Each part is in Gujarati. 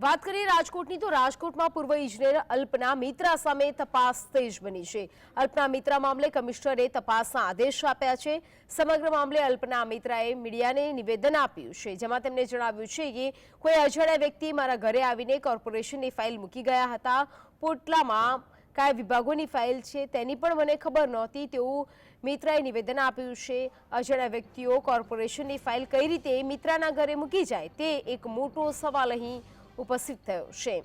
વાત કરીએ રાજકોટની, તો રાજકોટમાં પૂર્વ ઇજનેર અલ્પના મિત્રા સામે તપાસ તેજ બની છે. અલ્પના મિત્રા મામલે કમિશનરે તપાસના આદેશ આપ્યા છે. સમગ્ર મામલે અલ્પના મિત્રાએ મીડિયાને નિવેદન આપ્યું છે. જેમાં તેમણે જણાવ્યું છે કે, કોઈ અજાણ્યા વ્યક્તિ મારા ઘરે આવીને કોર્પોરેશનની ફાઇલ મૂકી ગયા હતા. પોટલામાં કયા વિભાગોની ફાઇલ છે, તેની પણ મને ખબર નહોતી. તેવું મિત્રાએ નિવેદન આપ્યું છે. અજાણ્યા વ્યક્તિઓ કોર્પોરેશનની ફાઇલ કઈ રીતે મિત્રાના ઘરે મૂકી જાય, તે એક મોટો સવાલ અહીં ઉપસ્થિત થયો છે.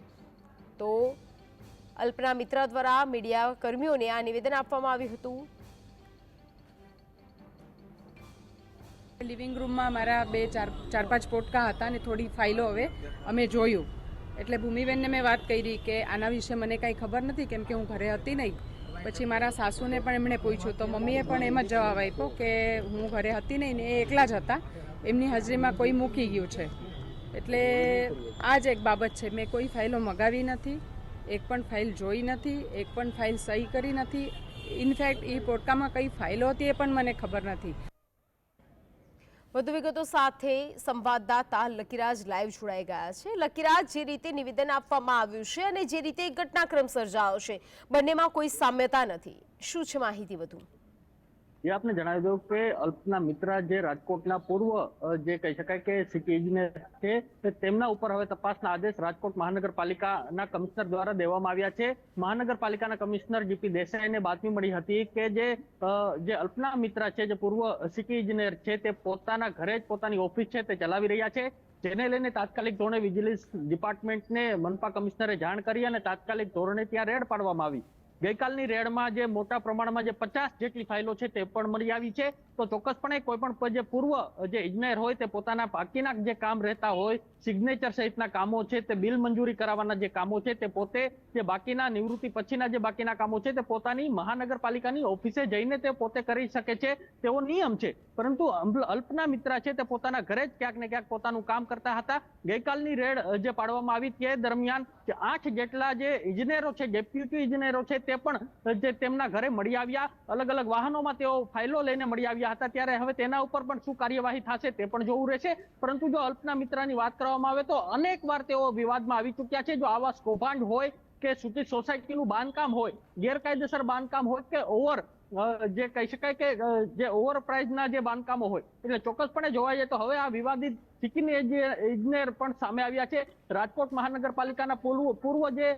તો અલ્પના મિત્ર દ્વારા મીડિયા કર્મીઓને આ નિવેદન આપવામાં આવ્યું હતું. લિવિંગ રૂમમાં મારા બે ચાર ચાર પાંચ પોટકા હતા ને થોડી ફાઇલો હવે અમે જોયું. એટલે ભૂમિબેનને મેં વાત કરી કે આના વિશે મને કાંઈ ખબર નથી કેમ કે હું ઘરે હતી નહીં. પછી મારા સાસુને પણ એમણે પૂછ્યું, તો મમ્મીએ પણ એમ જ જવાબ આપ્યો કે હું ઘરે હતી નહીં ને એ એકલા જ હતા. એમની હાજરીમાં કોઈ મૂકી ગયું છે. એટલે આ જ એક બાબત છે. મેં કોઈ ફાઇલો મગાવી નથી, એક પણ ફાઇલ જોઈ નથી, એક પણ ફાઇલ સહી કરી નથી. ઇનફેક્ટ એ પોટકામાં કઈ ફાઇલો હતી એ પણ મને ખબર નથી. વધુ વિગતો સાથે સંવાદદાતા લકીરાજ લાઈવ જોડાઈ ગયા છે. લકીરાજ, જે રીતે નિવેદન આપવામાં આવ્યું છે અને જે રીતે ઘટનાક્રમ સર્જાયો છે, બંનેમાં કોઈ સામ્યતા નથી. શું છે માહિતી વધુ? એ આપને જણાવી દઉં કે અલ્પના મિત્રા જે રાજકોટના પૂર્વ જે કહી શકાય કે સિટી ઇજનેર છે તેમના ઉપર હવે તપાસના આદેશ રાજકોટ મહાનગરપાલિકાના કમિશનર દ્વારા દેવામાં આવ્યા છે. મહાનગરપાલિકાના કમિશનર જીપી દેસાઈને બાતમી મળી હતી કે જે જે અલ્પના મિત્રા છે, જે પૂર્વ સિટી ઇજનેર છે, તે પોતાના ઘરે જ પોતાની ઓફિસ છે, તે ચલાવી રહ્યા છે. જેને લઈને તાત્કાલિક ધોરણે વિજિલન્સ ડિપાર્ટમેન્ટને મનપા કમિશનરે જાણ કરી અને તાત્કાલિક ધોરણે ત્યાં રેડ પાડવામાં આવી. ગઈકાલની રેડમાં જે મોટા પ્રમાણમાં જે પચાસ જેટલી ફાઇલો છે તે પણ મળી આવી છે. તો ચોક્કસપણે કોઈ પણ જે પૂર્વ જે ઇજનેર હોય તે પોતાના બાકીના જે કામ રહેતા હોય સિગ્નેચર સહિતના કામો છે તે બિલ મંજૂરી કરાવવાના જે કામો છે તે પોતે જે બાકીના નિવૃત્તિ પછીના જે બાકીના કામો છે તે પોતાની મહાનગરપાલિકાની ઓફિસે જઈને તે પોતે કરી શકે છે તેવો નિયમ છે. પરંતુ અલ્પના મિત્રા છે તે પોતાના ઘરે જ ક્યાંક ને ક્યાંક પોતાનું કામ કરતા હતા. ગઈકાલની રેડ જે પાડવામાં આવી તે દરમિયાન આઠ જેટલા જે ઇજનેરો છે, ડેપ્યુટી ઇજનેરો છે તે પણ જે તેમના ઘરે મળી આવ્યા, અલગ અલગ વાહનોમાં તેઓ ફાઇલો લઈને મળી આવ્યા હતા, ત્યારે હવે તેના ઉપર પણ શું કાર્યવાહી થશે તે પણ જોવું રહેશે. પરંતુ જો અલ્પના મિત્રાની વાત કરવામાં આવે તો અનેક વાર તેઓ વિવાદમાં આવી ચૂક્યા છે. જો આવા કૌભાંડ હોય કે સૂચિત સોસાયટીનું બાંધકામ હોય, ગેરકાયદેસર બાંધકામ હોય કે ઓવર જે કહી શકાય કે જે ઓવર પ્રાઇઝના જે બાંધકામો હોય. એટલે ચોક્કસપણે જોવા જઈએ તો હવે આ વિવાદિત સિટીની ઇજનેર પણ સામે આવ્યા છે. રાજકોટ મહાનગરપાલિકાના પૂર્વ પૂર્વ જે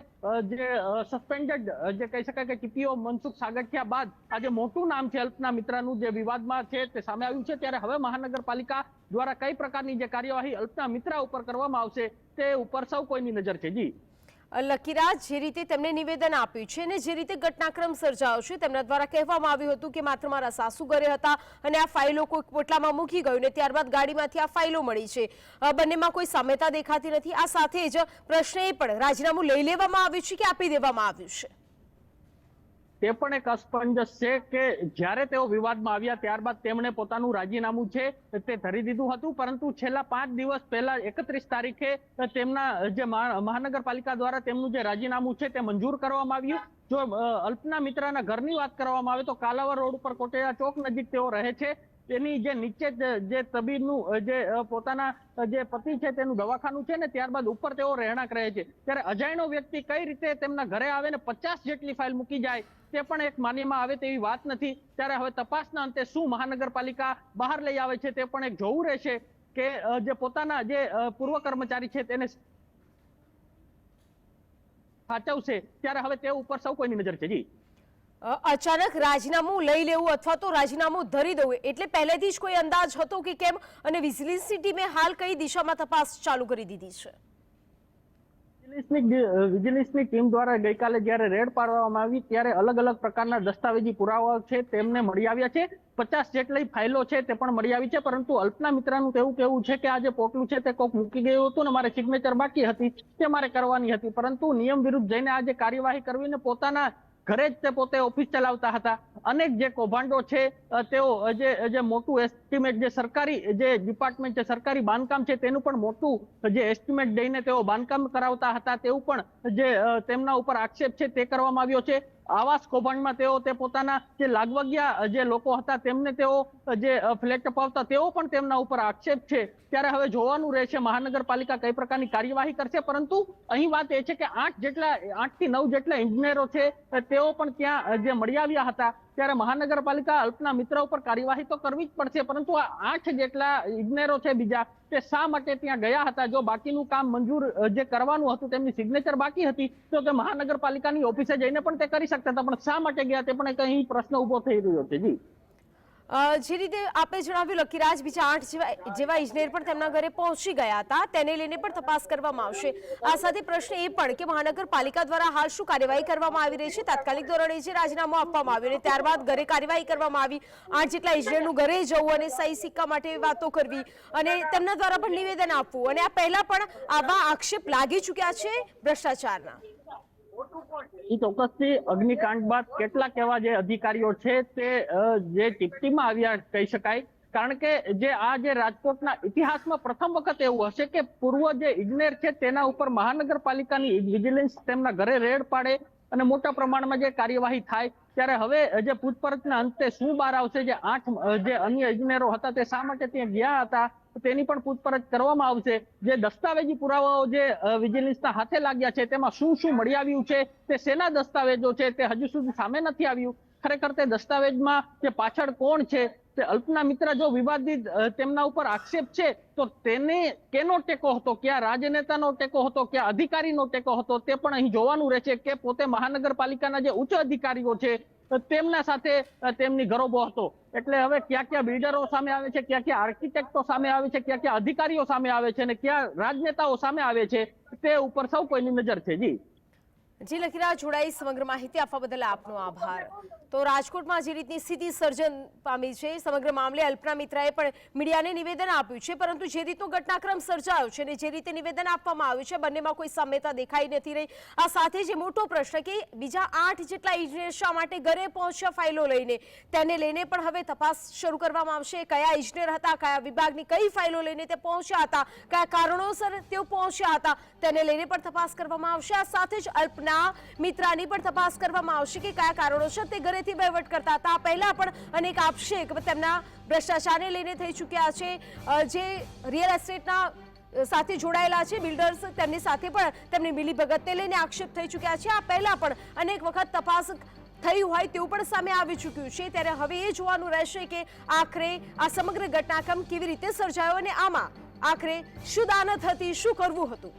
જે સસ્પેન્ડેડ જે કહી શકાય કે ટીપીઓ મનસુખ સાગઠિયા બાદ આજે મોટું નામ છે અલ્પના મિત્રાનું જે વિવાદમાં છે તે સામે આવ્યું છે. ત્યારે હવે મહાનગરપાલિકા દ્વારા કઈ પ્રકારની જે કાર્યવાહી અલ્પના મિત્રા ઉપર કરવામાં આવશે તે ઉપર સૌ કોઈની નજર છે. જી. લકીરાજ જે રીતે તેમણે નિવેદન આપ્યું છે અને જે રીતે ઘટનાક્રમ સર્જાયો છે, તેમના દ્વારા કહેવામાં આવ્યું હતું કે માત્ર મારા સાસુ ઘરે હતા અને આ ફાઇલો કોઈ પોટલામાં મૂકી ગયું ને ત્યારબાદ ગાડીમાંથી આ ફાઇલો મળી છે. બંનેમાં કોઈ સામ્યતા દેખાતી નથી. આ સાથે જ પ્રશ્ન એ પણ રાજીનામું લઈ લેવામાં આવ્યું છે કે આપી દેવામાં આવ્યું છે? તે પણ એક અસ્પંજસ છે કે જ્યારે તેઓ વિવાદમાં આવ્યા ત્યારબાદ તેમણે પોતાનું રાજીનામું છે તે ધરી દીધું હતું, પરંતુ છેલ્લા પાંચ દિવસ પહેલા એકત્રીસ તારીખે તેમના જે મહાનગરપાલિકા દ્વારા તેમનું જે રાજીનામું છે તે મંજૂર કરવામાં આવ્યું. જો અલ્પના મિત્રના ઘરની વાત કરવામાં આવે તો કાલાવર રોડ ઉપર કોટેરા ચોક નજીક તેઓ રહે છે. તેની જે નીચે જે તબીબનું જે પોતાના જે પતિ છે તેનું દવાખાનું છે ને ત્યારબાદ ઉપર તેઓ રહેણાંક રહે છે. ત્યારે અજાણ્યો વ્યક્તિ કઈ રીતે તેમના ઘરે આવે ને પચાસ જેટલી ફાઇલ મૂકી જાય? તે પણ એક માન્યમાં આવે તેવી વાત નથી. ત્યારે હવે તપાસના અંતે શું મહાનગરપાલિકા બહાર લઈ આવે છે તે પણ એક જોવું રહેશે કે જે પોતાના જે પૂર્વ કર્મચારી છે તેને સાચવશે. ત્યારે હવે તે ઉપર સૌ કોઈની નજર છે. જી. અચાનક રાજીનામું લઈ લેવું અથવા તો રાજીનામું ધરી દેવું એટલે પહેલેથી જ કોઈ અંદાજ હતો કે કેમ? અને વિજિલન્સની ટીમે હાલ કઈ દિશામાં તપાસ ચાલુ કરી દીધી છે? વિજિલન્સની ટીમ દ્વારા ગઈકાલે જ્યારે રેડ પાડવામાં આવી, ત્યારે અલગ અલગ પ્રકારના દસ્તાવેજી પુરાવાઓ છે, તેમને મળી આવ્યા છે. પચાસ જેટલી ફાઇલો છે તે પણ મળી આવી છે, પરંતુ અલ્પના મિત્રાનું તો એવું કેવું છે કે આ જે પોટલું છે તે કોક મૂકી ગયું હતું ને મારે સિગ્નેચર બાકી હતી, તે મારે કરવાની હતી. પરંતુ નિયમ વિરુદ્ધ જઈને આ જે કાર્યવાહી કરવી ને પોતાના ઘરે જ તે પોતે ઓફિસ ચલાવતા હતા. અનેક જે કૌભાંડો છે તેઓ જે મોટું એસ્ટિમેટ જે સરકારી, જે ડિપાર્ટમેન્ટ છે, સરકારી બાંધકામ છે, તેનું પણ મોટું જે એસ્ટિમેટ દઈને તેઓ બાંધકામ કરાવતા હતા, તેવું પણ જે તેમના ઉપર આક્ષેપ છે, તે કરવામાં આવ્યો છે. આવાસ કૌભાંડમાં તેઓ તે પોતાના જે લાગવગિયા જે લોકો હતા તેમને તેઓ જે ફ્લેટ અપાવતા તેઓ પણ તેમના ઉપર આક્ષેપ છે. ત્યારે હવે જોવાનું રહેશે મહાનગરપાલિકા કઈ પ્રકારની કાર્યવાહી કરશે. પરંતુ અહીં વાત એ છે કે આઠ જેટલા આઠથી નવ જેટલા ઇજનેરો છે તેઓ પણ ત્યાં જે મળી આવ્યા હતા ત્યારે મહાનગરપાલિકા અલ્પના મિત્ર ઉપર કાર્યવાહી તો કરવી જ પડશે, પરંતુ આ આઠ જેટલા ઇજનેરો છે બીજા, તે શા માટે ત્યાં ગયા હતા? જો બાકીનું કામ મંજૂર જે કરવાનું હતું તેમની સિગ્નેચર બાકી હતી, તો તે મહાનગરપાલિકાની ઓફિસે જઈને પણ તે કરી શકતા હતા, પણ શા માટે ગયા? તે પણ કંઈ પ્રશ્ન ઊભો થઈ રહ્યો છે. જી. જે રીતે આપે જણાવ્યું, લકીરાજ બીજા આઠ જેવા જેવા ઇજનેર પણ તેમના ઘરે પહોંચી ગયા હતા. તેને લઈને પણ તપાસ કરવામાં આવશે. આ સાથે પ્રશ્ન એ પણ કે મહાનગરપાલિકા દ્વારા હાલ શું કાર્યવાહી કરવામાં આવી રહી છે? તાત્કાલિક ધોરણે જે રાજીનામું આપવામાં આવ્યું અને ત્યારબાદ ઘરે કાર્યવાહી કરવામાં આવી. આઠ જેટલા ઇજનેરનું ઘરે જવું અને સહી સિક્કા માટે વાતો કરવી અને તેમના દ્વારા પણ નિવેદન આપવું. અને આ પહેલા પણ આવા આક્ષેપ લાગી ચૂક્યા છે ભ્રષ્ટાચારના. ચોક્કસથી અગ્નિકાંડ બાદ કેટલાક એવા જે અધિકારીઓ છે તે જે ટીપટીમાં આવ્યા કહી શકાય. કારણ કે જે આ જે રાજકોટના ઇતિહાસમાં પ્રથમ વખત એવું હશે કે પૂર્વ જે ઇજનેર છે તેના ઉપર મહાનગરપાલિકાની વિજિલન્સ તેમના ઘરે રેડ પાડે અને મોટા પ્રમાણમાં જે કાર્યવાહી થાય, ત્યારે હવે જે પૂછપરછના અંતે શું બહાર આવશે, જે આઠ જે અન્ય ઇજનેરો હતા તે શા માટે ત્યાં ગયા હતા? તેની પણ પૂછપરછ કરવામાં આવશે. જે દસ્તાવેજી પુરાવાઓ જે વિજિલન્સના હાથે લાગ્યા છે, તેમાં શું શું મળી આવ્યું છે, તે શેના દસ્તાવેજો છે, તે હજુ સુધી સામે નથી આવ્યું. ખરેખર તે દસ્તાવેજમાં જે પાછળ કોણ છે, તે અલ્પના મિત્ર જો વિવાદિત તેમના ઉપર આક્ષેપ છે, તો તેને કેનો ટેકો હતો, ક્યાં રાજનેતાનો ટેકો હતો, ક્યાં અધિકારીનો ટેકો હતો, તે પણ અહીં જોવાનું રહેશે કે પોતે મહાનગરપાલિકાના જે ઉચ્ચ અધિકારીઓ છે તેમના સાથે તેમની ગરોબો હતો. એટલે હવે ક્યાં ક્યાં બિલ્ડરો સામે આવે છે, ક્યાં ક્યાં આર્કિટેક્ટો સામે આવે છે, ક્યાં ક્યાં અધિકારીઓ સામે આવે છે અને ક્યાં રાજનેતાઓ સામે આવે છે, તે ઉપર સૌ કોઈની નજર છે. જી. જી લખીરા જોડાઈ સમગ્ર માહિતી આપવા બદલ આપનો આભાર. તો રાજકોટમાં જે રીતની સ્થિતિ સર્જન પામી છે, સમગ્ર મામલે અલ્પના મિત્રાએ પણ મીડિયાને નિવેદન આપ્યું છે, પરંતુ જે રીતનો ઘટનાક્રમ સર્જાયો છે અને જે રીતે નિવેદન આપવામાં આવ્યું છે, બંનેમાં કોઈ સામ્યતા દેખાઈ નથી રહી. આ સાથે જે મોટો પ્રશ્ન કે બીજા આઠ જેટલા ઇજનેર શા માટે ઘરે પહોંચ્યા ફાઇલો લઈને? તેને લઈને પણ હવે તપાસ શરૂ કરવામાં આવશે. કયા ઇજનેર હતા, કયા વિભાગની કઈ ફાઇલો લઈને તે પહોંચ્યા હતા, કયા કારણોસર તેઓ પહોંચ્યા હતા, તેને લઈને પણ તપાસ કરવામાં આવશે. આ સાથે જ અલ્પના મિત્રાની પણ તપાસ કરવામાં આવશે કે કયા કારણોસર તે ઘરેથી વહીવટ કરતા હતા. પહેલા પણ અનેક આક્ષેપ તેમના ભ્રષ્ટાચારને લઈને થઈ ચૂક્યા છે. જે રિયલ એસ્ટેટના સાથે જોડાયેલા છે બિલ્ડર્સ તેમની સાથે પણ તેમની મિલીભગતને લઈને આક્ષેપ થઈ ચૂક્યા છે. આ પહેલા પણ અનેક વખત તપાસ થઈ હોય તેવું પણ સામે આવી ચૂક્યું છે. ત્યારે હવે એ જોવાનું રહેશે કે આખરે આ સમગ્ર ઘટનાક્રમ કેવી રીતે સર્જાયો અને આમાં આખરે શું દાનત હતી, શું કરવું હતું?